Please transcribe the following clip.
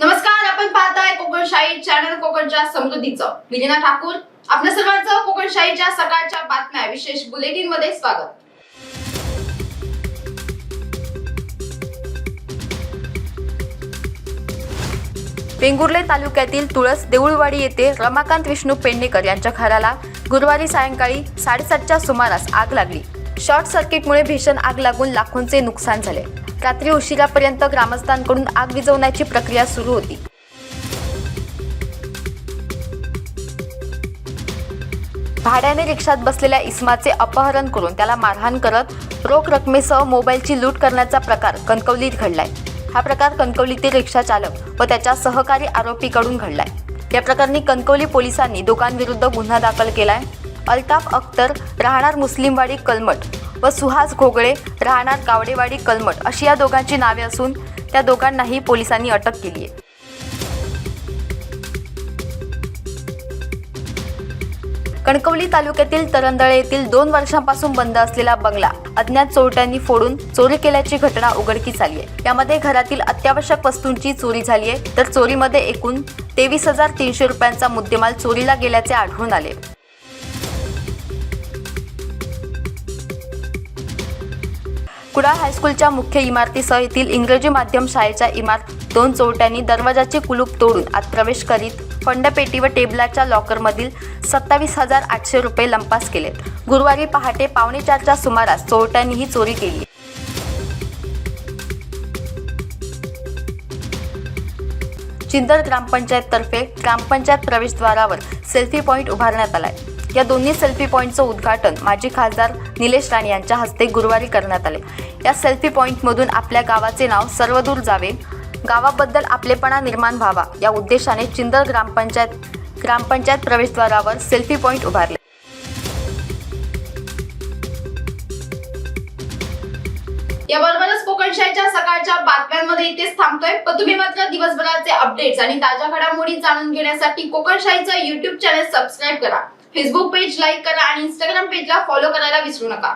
नमस्कार आपण पाहताय कोकणशाही चॅनल कोकणच्या समृद्धीचं. विलिना ठाकूर आपल्या सर्वांचं कोकणशाहीच्या सकाळच्या बातम्या विशेष बुलेटिनमध्ये स्वागत. वेंगुर्ले तालुक्यातील तुळस देऊळवाडी येथे रमाकांत विष्णू पेडणेकर यांच्या घराला गुरुवारी सायंकाळी साडेसातच्या सुमारास आग लागली. शॉर्ट सर्किटमुळे भीषण आग लागून लाखोंचे नुकसान झाले. रात्री उशिरापर्यंत ग्रामस्थांकडून आग विझवण्याची प्रक्रिया सुरू होती. भाड्याने रिक्षात बसलेल्या इस्माचे अपहरण करून त्याला मारहाण करत रोख रकमेसह मोबाईलची लूट करण्याचा प्रकार कणकवलीत घडलाय. हा प्रकार कणकवलीतील रिक्षा चालक व त्याच्या सहकारी आरोपीकडून घडलाय. या प्रकरणी कणकवली पोलिसांनी दोघांविरुद्ध गुन्हा दाखल केलाय. अल्ताफ अख्तर राहणार मुस्लिमवाडी कलमट व सुहास घोगळे राहणार कावडेवाडी कलमट अशी या दोघांची नावे असून त्या दोघांनाही पोलिसांनी अटक केली आहे. कणकवली तालुक्यातील तरंदळे येथील दोन वर्षांपासून बंद असलेला बंगला अज्ञात चोरट्यांनी फोडून चोरी केल्याची घटना उघडकीस आली आहे. यामध्ये घरातील अत्यावश्यक वस्तूंची चोरी झाली आहे तर चोरीमध्ये एकूण तेवीस हजार तीनशे रुपयांचा मुद्देमाल चोरीला गेल्याचे आढळून आले. कुडाळ हायस्कूलच्या मुख्य इमारतीसह येथील इंग्रजी माध्यम शाळेच्या इमारत दोन चोरट्यांनी दरवाजाचे कुलूप तोडून आत प्रवेश करीत फंडपेटी व टेबलाच्या लॉकरमधील सत्तावीस हजार आठशे रुपये लंपास केलेत. गुरुवारी पहाटे पावणे चारच्या सुमारास चोरट्यांनी ही चोरी केली. चिंदर ग्रामपंचायततर्फे ग्रामपंचायत प्रवेशद्वारावर सेल्फी पॉईंट उभारण्यात आलाय. या दोन्ही सेल्फी पॉईंटचं उद्घाटन माजी खासदार निलेश राणे यांच्या हस्ते गुरुवारी करण्यात आले. या सेल्फी पॉईंटमधून आपल्या गावाचे नाव सर्वदूर जावे. गावाबद्दल आपलेपणा निर्माण व्हावा या उद्देशाने चिंदर ग्रामपंचायत ग्रामपंचायत प्रवेशद्वारावर सेल्फी पॉईंट उभारले. याबरोबरच कोकणशाहीच्या सकाळच्या बातम्यांमध्ये इथेच थांबतोय. पण तुम्ही मात्र दिवसभराचे अपडेट्स आणि ताज्या घडामोडी जाणून घेण्यासाठी कोकणशाहीचं युट्यूब चॅनल सबस्क्राईब करा. फेसबुक पेज लाईक करा आणि इंस्टाग्राम पेजला फॉलो करायला विसरू नका.